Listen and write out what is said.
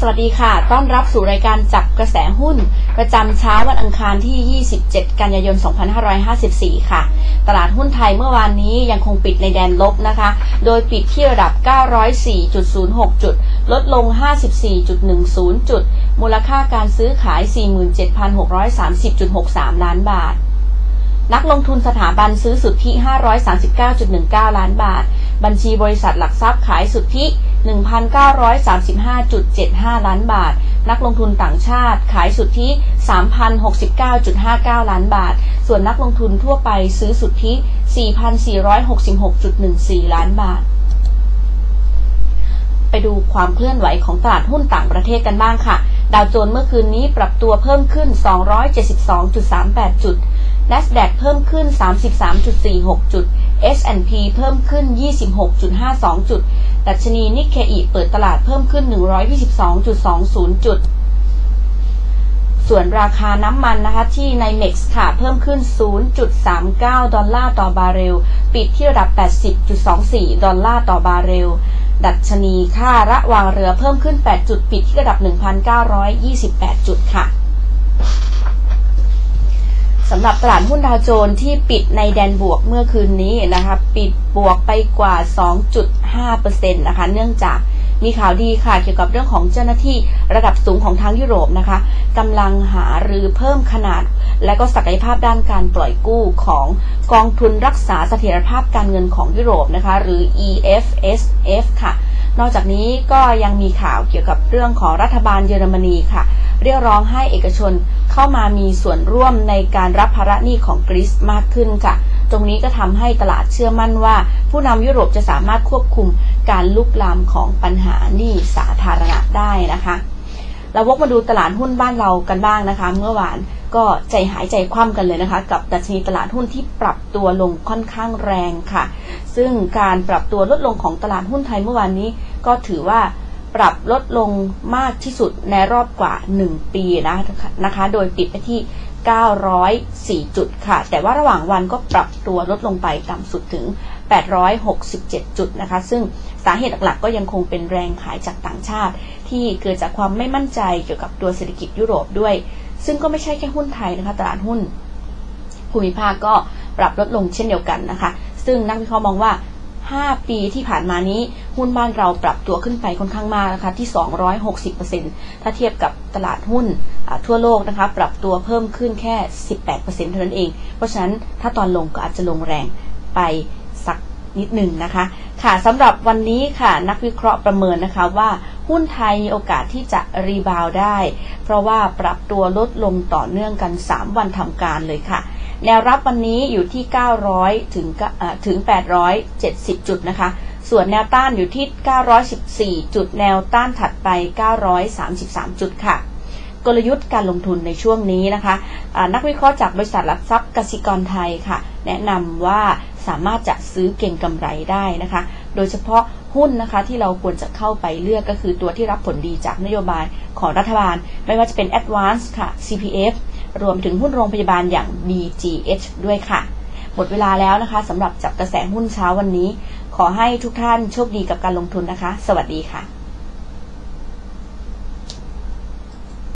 สวัสดีค่ะ ต้อนรับสู่รายการจับกระแสหุ้น ประจำเช้าวันอังคารที่ 27 กันยายน 2554 ค่ะ ตลาดหุ้นไทยเมื่อวานนี้ยังคงปิดในแดนลบนะคะ โดยปิดที่ระดับ 904.06 จุด ลดลง 54.10 จุด มูลค่าการซื้อขาย 47,630.63 ล้านบาท นักลงทุนสถาบันซื้อสุทธิ 539.19 ล้านบาท บัญชีบริษัทหลักทรัพย์ขายสุทธิ 1,935.75 ล้านบาท นักลงทุนต่างชาติขายสุทธิ 3,069.59 ล้านบาท ส่วนนักลงทุนทั่วไปซื้อสุทธิ 4,466.14 ล้านบาท ไปดูความเคลื่อนไหวของตลาดหุ้นต่างประเทศกันบ้างค่ะ ดาวโจนส์เมื่อคืนนี้ปรับตัวเพิ่มขึ้น 272.38 จุด NASDAQ เพิ่มขึ้น 33.46 จุด S&P เพิ่มขึ้น 26.52 จุด ดัชนีนิกเคอีเปิดตลาดเพิ่มขึ้น 122.20 จุด ส่วนราคาน้ำมันนะคะที่ในเม็กซ์ค่ะเพิ่มขึ้น 0.39 ดอลลาร์ต่อบาร์เรล ปิดที่ระดับ 80.24 ดอลลาร์ต่อบาร์เรล ดัชนีค่าระวางเรือเพิ่มขึ้น 8 จุด ปิดที่ระดับ 1,928 จุดค่ะ สำหรับตลาดหุ้นดาวโจนส์ที่ปิดในแดนบวกเมื่อคืนนี้นะคะปิดบวกไปกว่า 2.5%นะคะเนื่องจากมีข่าวดีค่ะเกี่ยวกับเรื่องของเจ้าหน้าที่ระดับสูงของทางยุโรปนะคะกำลังหาหรือเพิ่มขนาด และก็ศักยภาพด้านการปล่อยกู้ของกองทุนรักษาเสถียรภาพการเงินของยุโรปนะคะหรือ EFSF ค่ะ นอกจากนี้ก็ยังมีข่าวเกี่ยวกับเรื่องของรัฐบาลเยอรมนีค่ะ เรียกร้องให้เอกชนเข้ามามีส่วนร่วมในการรับภาระหนี้ของกรีซมากขึ้นค่ะ ตรงนี้ก็ทำให้ตลาดเชื่อมั่นว่า ผู้นำยุโรปจะสามารถควบคุมการลุกลามของปัญหาหนี้สาธารณะได้นะคะ เราวกมาดูตลาดหุ้นบ้านเรากันบ้างนะคะ เมื่อวานก็ใจหายใจคว่ำกันเลยนะคะ กับดัชนีตลาดหุ้นที่ปรับตัวลงค่อนข้างแรงค่ะ ซึ่งการปรับตัวลดลงของตลาดหุ้นไทยเมื่อวานนี้ก็ถือว่าปรับลดลงมากที่สุดในรอบกว่า 1 ปีนะนะคะ โดยปิดไปที่ 904 จุดค่ะ แต่ว่าระหว่างวันก็ปรับตัวลดลงไปต่ำสุดถึง 867 จุดนะคะ ซึ่งสาเหตุหลักๆ ก็ยังคงเป็นแรงขายจากต่างชาติ ที่เกิดจากความไม่มั่นใจเกี่ยวกับตัวเศรษฐกิจยุโรปด้วย ซึ่งก็ไม่ใช่แค่หุ้นไทยนะคะ ตลาดหุ้นภูมิภาคก็ปรับลดลงเช่นเดียวกันนะคะ ซึ่งนักวิเคราะห์มองว่า 5 ปีที่ผ่านมานี้ หุ้นบ้านเราปรับตัวขึ้นไปค่อนข้างมากนะคะที่ 260%ถ้าเทียบกับตลาดหุ้นทั่วโลกนะคะปรับตัวเพิ่มขึ้นแค่ 18%เท่านั้นเอง เพราะฉะนั้นถ้าตอนลงก็อาจจะลงแรงไปสักนิดหนึ่งนะคะ ค่ะสำหรับวันนี้ค่ะนักวิเคราะห์ประเมินนะคะว่าหุ้นไทยมีโอกาสที่จะรีบาวได้ เพราะว่าปรับตัวลดลงต่อเนื่องกัน 3 วันทำการเลยค่ะ แนวรับวันนี้อยู่ที่ 900 ถึงถึง 870 จุดนะคะ ส่วนแนวต้านอยู่ที่ 914 จุดแนวต้านถัดไป 933 จุดค่ะ กลยุทธ์การลงทุนในช่วงนี้นะคะะนักวิเคราะห์จากบริษัทหลักทรัพย์กสิกรไทยค่ะ แนะนำว่าสามารถจะซื้อเก่งกำไรได้นะคะ โดยเฉพาะหุ้นนะคะที่เราควรจะเข้าไปเลือกก็คือตัวที่รับผลดีจากนโยบายของรัฐบาล ไม่ว่าจะเป็น Advance ค่ะ CPF รวมถึงหุ้นโรงพยาบาลอย่าง BGH ด้วยค่ะ หมดเวลาแล้วนะคะสำหรับจับกระแสหุ้นเช้าวันนี้ ขอให้ทุกท่านโชคดีกับการลงทุนนะคะ สวัสดีค่ะ